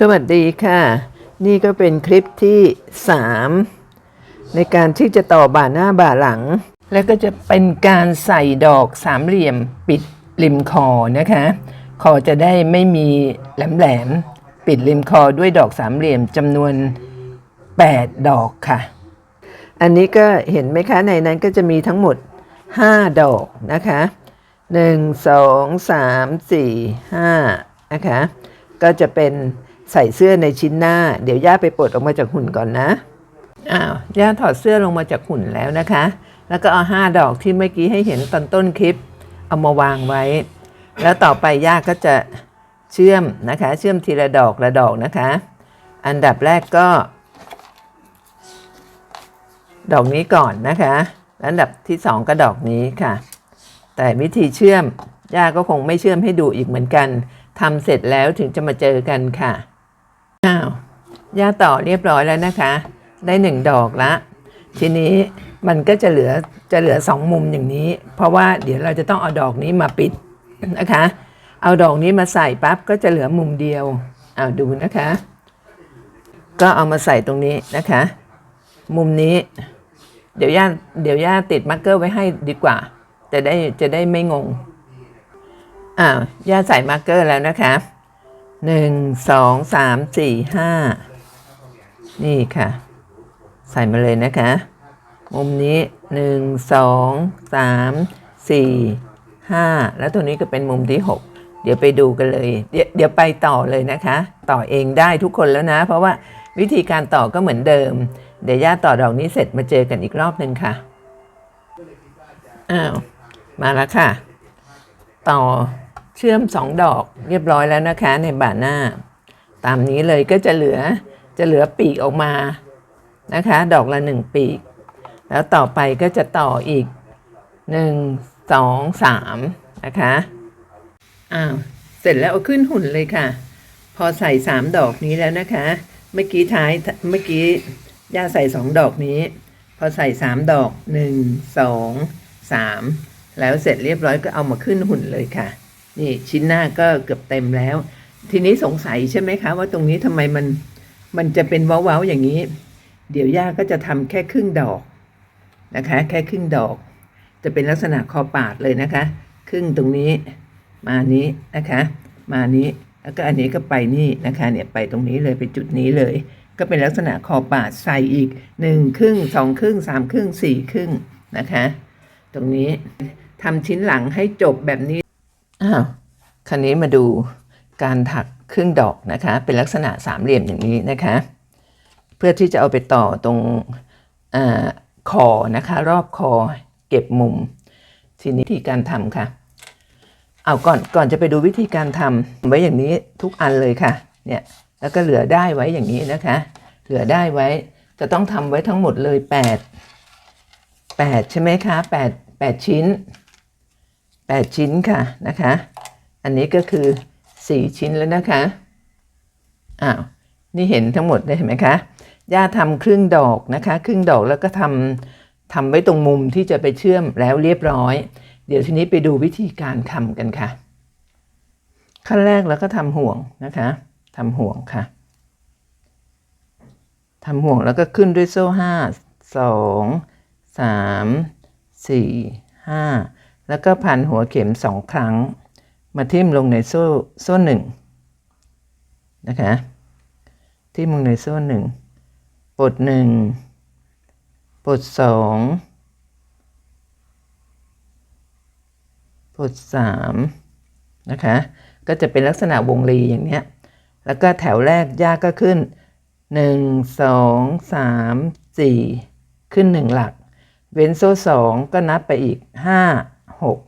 สวัสดีค่ะ นี่ก็เป็นคลิปที่ 3 ในการที่จะต่อบ่าหน้าบ่าหลัง แล้วก็จะเป็นการใส่ดอกสามเหลี่ยมปิดริมคอนะคะ คอจะได้ไม่มีแหลมๆปิดริมคอด้วยดอกสามเหลี่ยมจำนวน 8 ดอกค่ะ อันนี้ก็เห็นไหมคะในนั้นก็จะมีทั้งหมด 5 ดอกนะคะ1 2 3 4 5นะคะ ก็จะเป็น ใส่เสื้อในชิ้นหน้า เดี๋ยวย่าไปปลดออกมาจากหุ่นก่อนนะ อ้าว ย่าถอดเสื้อลงมาจากหุ่นแล้วนะคะ แล้วก็เอาห้าดอกที่เมื่อกี้ให้เห็นตอนต้นคลิป เอามาวางไว้ แล้วต่อไปย่าก็จะเชื่อมนะคะ เชื่อมทีละดอกละดอกนะคะ อันดับแรกก็ ดอกนี้ก่อนนะคะอันดับที่สองก็ดอกนี้ค่ะ แต่วิธีเชื่อมย่าก็คงไม่เชื่อมให้ดูอีกเหมือนกันทำเสร็จแล้วถึงจะมาเจอกันค่ะ อ้าวย่าต่อเรียบร้อยแล้วนะคะ ได้หนึ่งดอกละ ทีนี้มันก็จะเหลือจะเหลือสองมุมอย่างนี้ เพราะว่าเดี๋ยวเราจะต้องเอาดอกนี้มาปิดนะคะ เอาดอกนี้มาใส่ปั๊บก็จะเหลือมุมเดียวเอาดูนะคะ ก็เอามาใส่ตรงนี้นะคะ มุมนี้ เดี๋ยวย่าเดี๋ยวย่าติดมาร์กเกอร์ไว้ให้ดีกว่า จะได้จะได้ไม่งงอ้าวย่าใส่มาร์กเกอร์แล้วนะคะ หนึ่งสองสามสี่ห้านี่ค่ะ ใส่มาเลยนะคะ มุมนี้หนึ่งสองสามสี่ห้าแล้วตัวนี้ก็เป็นมุมที่หกเดี๋ยวไปดูกันเลย เดี๋ยวไปต่อเลยนะคะ ต่อเองได้ทุกคนแล้วนะ เพราะว่าวิธีการต่อก็เหมือนเดิม เดี๋ยวย่าต่อดอกนี้เสร็จมาเจอกันอีกรอบหนึ่งค่ะอ้าวมาแล้วค่ะ ต่อ เชื่อมสองดอกเรียบร้อยแล้วนะคะในบ่าหน้า ตามนี้เลยก็จะเหลือจะเหลือปีกออกมานะคะ ดอกละหนึ่งปีก แล้วต่อไปก็จะต่ออีกหนึ่งสองสามนะคะอ้าวเสร็จแล้วเอาขึ้นหุ่นเลยค่ะ พอใส่สามดอกนี้แล้วนะคะ เมื่อกี้ท้ายเมื่อกี้ย่าใส่สองดอกนี้ พอใส่สามดอกหนึ่งสองสามแล้วเสร็จเรียบร้อยก็เอามาขึ้นหุ่นเลยค่ะ นี่ชิ้นหน้าก็เกือบเต็มแล้ว ทีนี้สงสัยใช่ไหมคะ ว่าตรงนี้ทำไมมันมันจะเป็นเว้าๆอย่างนี้ เดี๋ยวย่าก็จะทำแค่ครึ่งดอกนะคะ แค่ครึ่งดอก จะเป็นลักษณะคอปาดเลยนะคะ ครึ่งตรงนี้ มานี้นะคะ มานี้แล้วก็อันนี้ก็ไปนี่นะคะเนี่ยไปตรงนี้เลยไปจุดนี้เลย ก็เป็นลักษณะคอปาดใส่อีกหนึ่งครึ่งสองครึ่งสามครึ่งสี่ครึ่งนะคะ ตรงนี้ทำชิ้นหลังให้จบแบบนี้ อ้าวคราวนี้มาดูการถักครึ่งดอกนะคะ เป็นลักษณะสามเหลี่ยมอย่างนี้นะคะ เพื่อที่จะเอาไปต่อตรงอคอนะคะ รอบคอเก็บมุม ทีนี้วิธีการทำค่ะ เอาก่อนก่อนจะไปดูวิธีการทำไว้อย่างนี้ทุกอันเลยค่ะเนี่ยแล้วก็เหลือได้ไว้อย่างนี้นะคะ เหลือได้ไว้จะต้องทำไว้ทั้งหมดเลย 8 8 ใช่ไหมคะ 8 8 ชิ้น 8 ชิ้นค่ะนะคะ อันนี้ก็คือ 4 ชิ้นแล้วนะคะ อ้าว นี่เห็นทั้งหมดเลยเห็นไหมคะย่าทำครึ่งดอกนะคะ ครึ่งดอกแล้วก็ทำทำไว้ตรงมุมที่จะไปเชื่อมแล้วเรียบร้อย เดี๋ยวทีนี้ไปดูวิธีการทำกันค่ะ ขั้นแรกแล้วก็ทำห่วงนะคะทำห่วงค่ะทำห่วงแล้วก็ขึ้นด้วยโซ่ห้าสองสามสี่ห้า แล้วก็พันหัวเข็มสองครั้ง มาทิ่มลงในโซ่โซ่หนึ่งนะคะทิ่มลงในโซ่หนึ่งปดหนึ่งปดสองปดสามนะคะก็จะเป็นลักษณะวงรีอย่างเนี้ยแล้วก็แถวแรกย่าก็ขึ้นหนึ่งสองสามสี่ขึ้นหนึ่งหลัก เว้นโซ่สองก็นับไปอีกห้าหก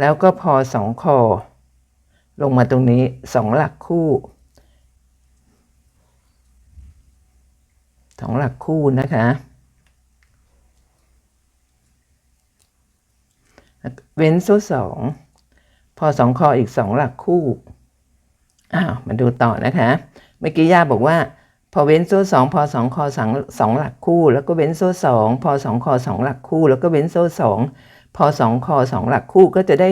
แล้วก็พอสองคอ ลงมาตรงนี้สองหลักคู่สองหลักคู่นะคะ เว้นโซ่สองพอสองคออีกสองหลักคู่ อ้าวมาดูต่อนะคะ เมื่อกี้ย่าบอกว่า พอเว้นโซ่สองพอสองคอสองสองหลักคู่ แล้วก็เว้นโซ่สองพอสองคอสองหลักคู่ แล้วก็เว้นโซ่สอง พอสองคอสองหลักคู่ก็จะได้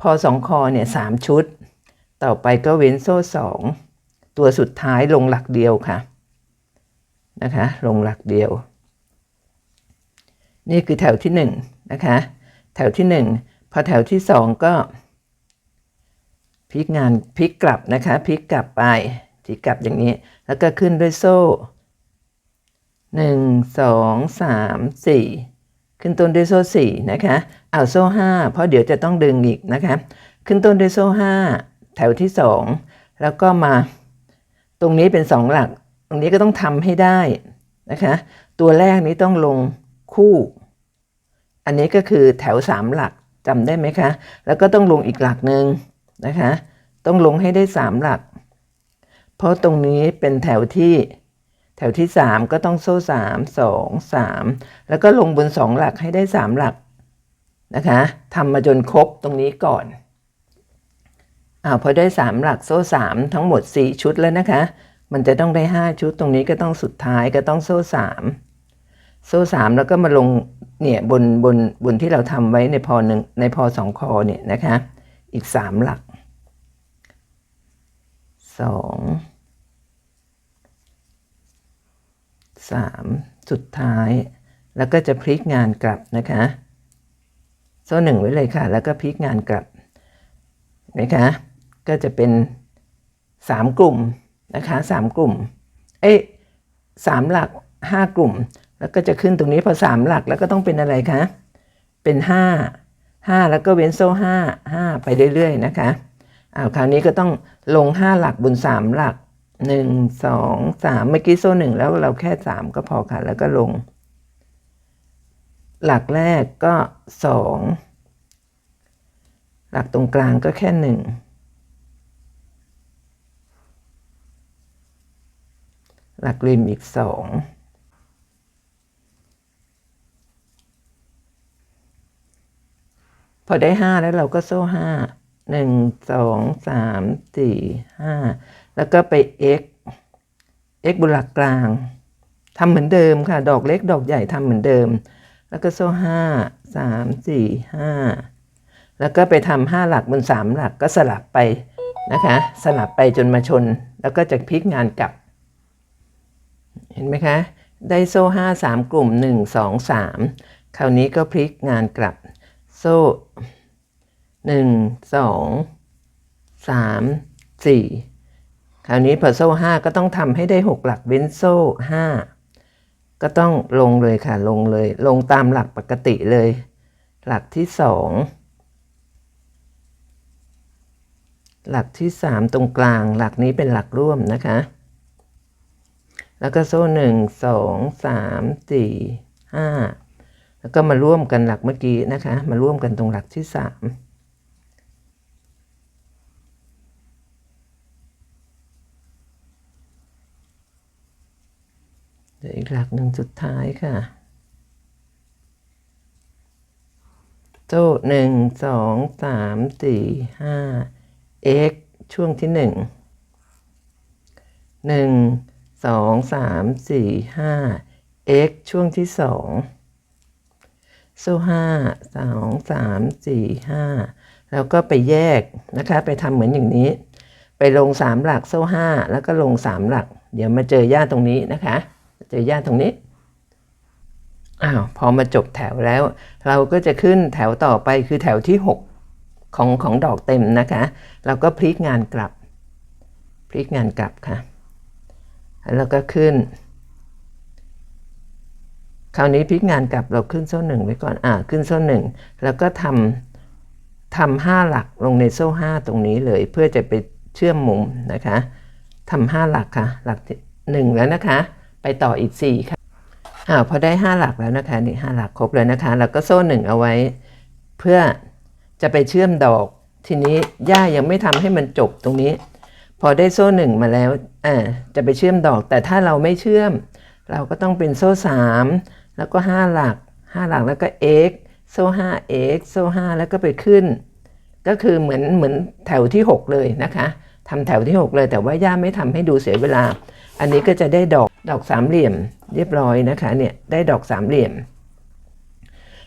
พอสองคอเนี่ยสามชุด ต่อไปก็เว้นโซ่สองตัวสุดท้ายลงหลักเดียวค่ะนะคะ ลงหลักเดียว นี่คือแถวที่หนึ่งนะคะ แถวที่หนึ่งพอแถวที่สองก็พลิกงานพลิกกลับนะคะพลิกกลับไปพลิกกลับอย่างนี้ แล้วก็ขึ้นด้วยโซ่หนึ่งสองสามสี่ ขึ้นต้นด้วยโซ่สี่นะคะเอาโซ่ห้าเพราะเดี๋ยวจะต้องดึงอีกนะคะ ขึ้นต้นด้วยโซ่ห้าแถวที่สองแล้วก็มา ตรงนี้เป็นสองหลัก ตรงนี้ก็ต้องทำให้ได้นะคะ ตัวแรกนี้ต้องลงคู่ อันนี้ก็คือแถวสามหลักจำได้ไหมคะ แล้วก็ต้องลงอีกหลักหนึ่งนะคะ ต้องลงให้ได้สามหลัก เพราะตรงนี้เป็นแถวที่ แถวที่สามก็ต้องโซ่สามสองสามแล้วก็ลงบนสองหลักให้ได้สามหลักนะคะทำมาจนครบตรงนี้ก่อนอ่าพอได้สามหลักโซ่สามทั้งหมดสี่ชุดแล้วนะคะ มันจะต้องได้ห้าชุดตรงนี้ก็ต้องสุดท้ายก็ต้องโซ่สามโซ่สามแล้วก็มาลงเนี่ยบนบนบนที่เราทำไว้ในพอหนึ่งในพอสองคอเนี่ยนะคะ อีกสามหลักส องสามสุดท้าย แล้วก็จะพลิกงานกลับนะคะโซ่หนึ่งไว้เลยค่ะ แล้วก็พลิกงานกลับนะคะก็จะเป็นสามกลุ่มนะคะสามกลุ่มเอ้ยสามหลักห้ากลุ่ม แล้วก็จะขึ้นตรงนี้พอสามหลักแล้วก็ต้องเป็นอะไรคะเป็นห้าห้าแล้วก็เว้นโซ่ห้าห้าไปเรื่อยๆนะคะอ้าวคราวนี้ก็ต้องลงห้าหลักบนสามหลัก หนึ่งสองสามเมื่อกี้โซ่หนึ่งแล้วเราแค่สามก็พอค่ะ แล้วก็ลง หลักแรกก็สองหลักตรงกลางก็แค่หนึ่งหลักริมอีกสองพอได้ห้าแล้วเราก็โซ่ห้าหนึ่งสองสามสี่ห้า แล้วก็ไป x x บนหลักกลางทำเหมือนเดิมค่ะ ดอกเล็กดอกใหญ่ทำเหมือนเดิม แล้วก็โซ่ห้าสามสี่ห้าแล้วก็ไปทำห้าหลักบนสามหลักก็สลับไปนะคะ สลับไปจนมาชน แล้วก็จะพลิกงานกลับ เห็นไหมคะ ได้โซ่ห้าสามกลุ่มหนึ่งสองสามคราวนี้ก็พลิกงานกลับ โซ่หนึ่งสองสามสี่ คราวนี้พอโซ่ห้าก็ต้องทำให้ได้หกหลักเว้นโซ่ห้าก็ต้องลงเลยค่ะลงเลย ลงตามหลักปกติเลย หลักที่สองหลักที่สามตรงกลาง หลักนี้เป็นหลักร่วมนะคะ แล้วก็โซ่หนึ่งสองสามสี่ห้าแล้วก็มาร่วมกันหลักเมื่อกี้นะคะ มาร่วมกันตรงหลักที่สาม เดี๋ยวอีกหลักหนึ่งสุดท้ายค่ะ โซ่หนึ่งสองสามสี่ห้า x ช่วงที่หนึ่งหนึ่งสองสามสี่ห้า x ช่วงที่สองโซ่ห้าสองสามสี่ห้าแล้วก็ไปแยกนะคะ ไปทำเหมือนอย่างนี้ ไปลงสามหลักโซ่ห้าแล้วก็ลงสามหลัก เดี๋ยวมาเจอย่าตรงนี้นะคะ เจอย่าตรงนี้อ้าวพอมาจบแถวแล้ว เราก็จะขึ้นแถวต่อไปคือแถวที่ 6 ของของดอกเต็มนะคะ เราก็พลิกงานกลับ พลิกงานกลับค่ะแล้วก็ขึ้น คราวนี้พลิกงานกลับเราขึ้นโซ่หนึ่งไว้ก่อนอ่าขึ้นโซ่หนึ่งแล้วก็ทำทำห้าหลักลงในโซ่ห้าตรงนี้เลย เพื่อจะไปเชื่อมมุมนะคะทำห้าหลักค่ะ หลักหนึ่งแล้วนะคะ ไปต่ออีกสี่ค่ะอ่าพอได้ห้าหลักแล้วนะคะนี่ห้าหลักครบแล้วนะคะแล้วก็โซ่หนึ่งเอาไว้ เพื่อจะไปเชื่อมดอก ทีนี้ย่ายังไม่ทำให้มันจบตรงนี้ พอได้โซ่หนึ่งมาแล้วอ่าจะไปเชื่อมดอก แต่ถ้าเราไม่เชื่อม เราก็ต้องเป็นโซ่สามแล้วก็ห้าหลักห้าหลักแล้วก็ x โซ่ห้า x โซ่ห้าแล้วก็ไปขึ้น ก็คือเหมือนเหมือนแถวที่ 6 เลยนะคะทำแถวที่ 6 เลยแต่ว่าย่าไม่ทำให้ดูเสียเวลา อันนี้ก็จะได้ดอก ดอกสามเหลี่ยมเรียบร้อยนะคะเนี่ยได้ดอกสามเหลี่ยม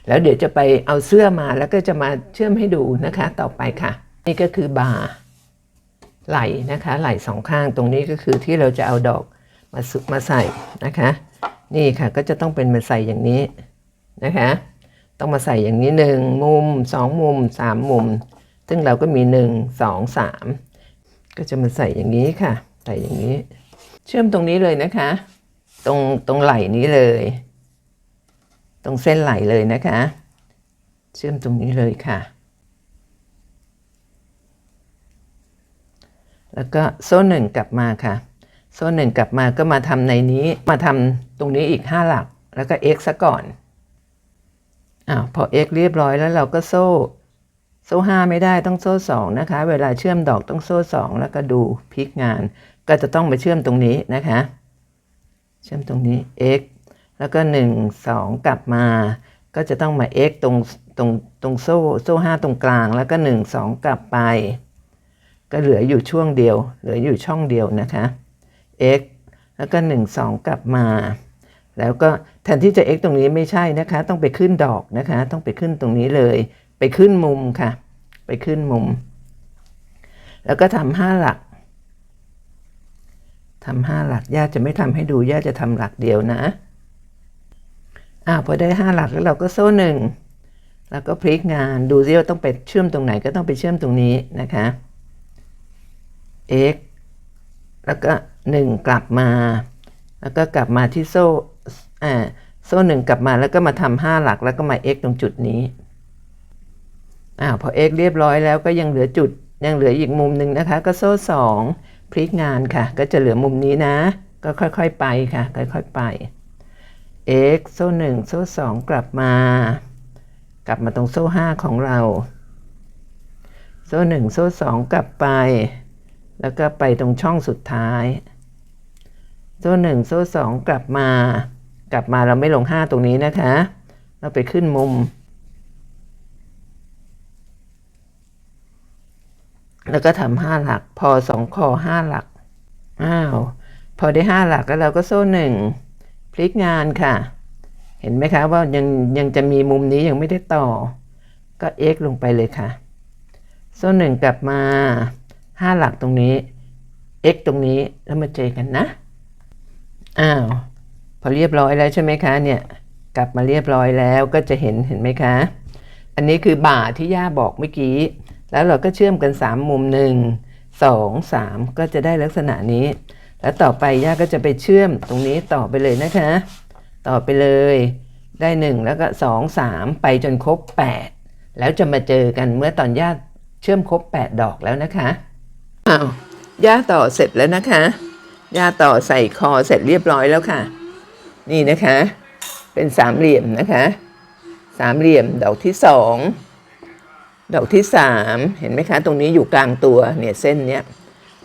แล้วเดี๋ยวจะไปเอาเสื้อมาแล้วก็จะมาเชื่อมให้ดูนะคะต่อไปค่ะ นี่ก็คือบาไหล่นะคะไหล่สองข้างตรงนี้ก็คือที่เราจะเอาดอกมาสุมาใส่นะคะ นี่ค่ะก็จะต้องเป็นมาใส่อย่างนี้นะคะ ต้องมาใส่อย่างนี้หนึ่งมุมสองมุมสามมุม ซึ่งเราก็มีหนึ่งสองสามก็จะมาใส่อย่างนี้ค่ะ ใส่อย่างนี้ เชื่อมตรงนี้เลยนะคะ ตรงตรงไหล่นี้เลย ตรงเส้นไหล่เลยนะคะ เชื่อมตรงนี้เลยค่ะ แล้วก็โซ่หนึ่งกลับมาค่ะ โซ่หนึ่งกลับมาก็มาทำในนี้มาทำตรงนี้อีก 5 หลัก แล้วก็ x ซะก่อนอ้าวพอ x เรียบร้อยแล้วเราก็โซ่โซ่ห้าไม่ได้ต้องโซ่สองนะคะ เวลาเชื่อมดอกต้องโซ่สองแล้วก็ดูพลิกงาน ก็จะต้องมาเชื่อมตรงนี้นะคะ เชื่อมตรงนี้ x แล้วก็ 1 2 กลับมา ก็จะต้องมา x ตรงตรงตรงโซ่โซ่ห้าตรงกลาง แล้วก็ 1 2 กลับไป ก็เหลืออยู่ช่วงเดียว เหลืออยู่ช่องเดียวนะคะ x แล้วก็ 1 2 กลับมา แล้วก็แทนที่จะ x ตรงนี้ไม่ใช่นะคะ ต้องไปขึ้นดอกนะคะ ต้องไปขึ้นตรงนี้เลย ไปขึ้นมุมค่ะ ไปขึ้นมุม แล้วก็ทำห้าหลัก ทำห้าหลักย่าจะไม่ทำให้ดูย่าจะทำหลักเดียวนะอ่าพอได้ห้าหลักแล้วเราก็โซ่หนึ่งแล้วก็พลิกงานดูซิว่าต้องไปเชื่อมตรงไหนก็ต้องไปเชื่อมตรงนี้นะคะ x แล้วก็หนึ่งกลับมา แล้วก็กลับมาที่โซ่อ่าโซ่หนึ่งกลับมาแล้วก็มาทำห้าหลักแล้วก็มา x ตรงจุดนี้อ้าวพอ x เรียบร้อยแล้วก็ยังเหลือจุดยังเหลืออีกมุมหนึ่งนะคะ ก็โซ่สอง พลิกงานค่ะ ก็จะเหลือมุมนี้นะ ก็ค่อยๆไปค่ะ ค่อยๆไป x โซ่หนึ่งโซ่สองกลับมา กลับมาตรงโซ่ห้าของเรา โซ่หนึ่งโซ่สองกลับไป แล้วก็ไปตรงช่องสุดท้าย โซ่หนึ่งโซ่สองกลับมา กลับมาเราไม่ลงห้าตรงนี้นะคะ เราไปขึ้นมุม แล้วก็ทำห้าหลัก พอสองคอห้าหลัก อ้าว พอได้ห้าหลักแล้วเราก็โซ่หนึ่งพลิกงานค่ะ เห็นไหมคะว่ายังยังจะมีมุมนี้ยังไม่ได้ต่อ ก็ x ลงไปเลยค่ะ โซ่หนึ่งกลับมาห้าหลักตรงนี้ x ตรงนี้แล้วมาเจอกันนะ อ้าว พอเรียบร้อยแล้วใช่ไหมคะเนี่ย กลับมาเรียบร้อยแล้วก็จะเห็นเห็นไหมคะ อันนี้คือบ่าที่ย่าบอกเมื่อกี้ แล้วเราก็เชื่อมกัน 3 มุม 1 2 3 ก็จะได้ลักษณะนี้ แล้วต่อไปย่าก็จะไปเชื่อมตรงนี้ต่อไปเลยนะคะ ต่อไปเลยได้ 1 แล้วก็ 2 3 ไปจนครบ 8 แล้วจะมาเจอกันเมื่อตอนย่าเชื่อมครบ 8 ดอกแล้วนะคะอ้าวย่าต่อเสร็จแล้วนะคะย่าต่อใส่คอเสร็จเรียบร้อยแล้วค่ะ นี่นะคะ เป็นสามเหลี่ยมนะคะ สามเหลี่ยมดอกที่สอง ดอกที่สามเห็นไหมคะ ตรงนี้อยู่กลางตัวเนี่ยเส้นเนี้ย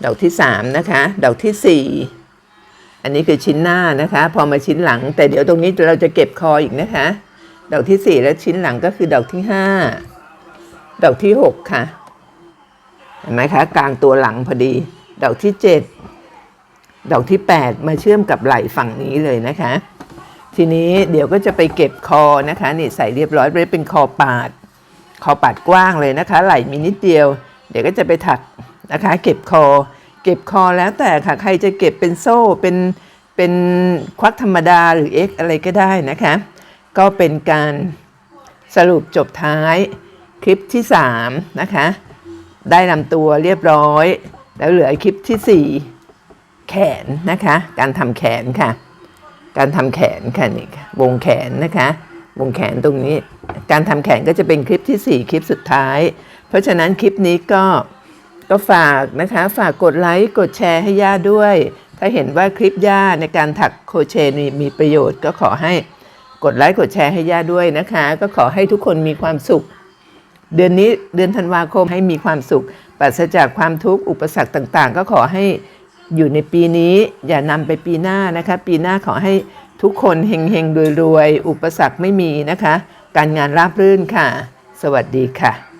ดอกที่สามนะคะ ดอกที่สี่อันนี้คือชิ้นหน้านะคะ พอมาชิ้นหลัง แต่เดี๋ยวตรงนี้เราจะเก็บคออีกนะคะ ดอกที่สี่แล้วชิ้นหลังก็คือดอกที่ห้าดอกที่หกค่ะ เห็นไหมคะ กลางตัวหลังพอดี ดอกที่เจ็ดดอกที่แปดมาเชื่อมกับไหล่ฝั่งนี้เลยนะคะ ทีนี้เดี๋ยวก็จะไปเก็บคอนะคะนี่ใส่เรียบร้อยเลยเป็นคอปาด คอปาดกว้างเลยนะคะ ไหล่มีนิดเดียว เดี๋ยวก็จะไปถักนะคะ เก็บคอ เก็บคอแล้วแต่ค่ะใครจะเก็บเป็นโซ่เป็นเป็นควักธรรมดาหรือ X อะไรก็ได้นะคะ ก็เป็นการสรุปจบท้ายคลิปที่ 3 นะคะ ได้ลำตัวเรียบร้อย แล้วเหลือคลิปทีสี่4 แขนนะคะ การทำแขนค่ะ การทำแขนค่ะนี่ค่ะวงแขนนะคะ วงแขนตรงนี้ การทำแขนก็จะเป็นคลิปที่ 4 คลิปสุดท้าย เพราะฉะนั้นคลิปนี้ก็ก็ฝากนะคะ ฝากกดไลค์กดแชร์ให้ย่าด้วย ถ้าเห็นว่าคลิปย่าในการถักโคเชนีมีประโยชน์ก็ขอให้กดไลค์กดแชร์ให้ย่าด้วยนะคะ ก็ขอให้ทุกคนมีความสุข เดือนนี้เดือนธันวาคมให้มีความสุขปราศจากความทุกข์อุปสรรคต่างๆ ก็ขอให้อยู่ในปีนี้อย่านำไปปีหน้านะคะ ปีหน้าขอให้ ทุกคนเฮงๆรวยๆ อุปสรรคไม่มีนะคะ การงานราบรื่นค่ะ สวัสดีค่ะ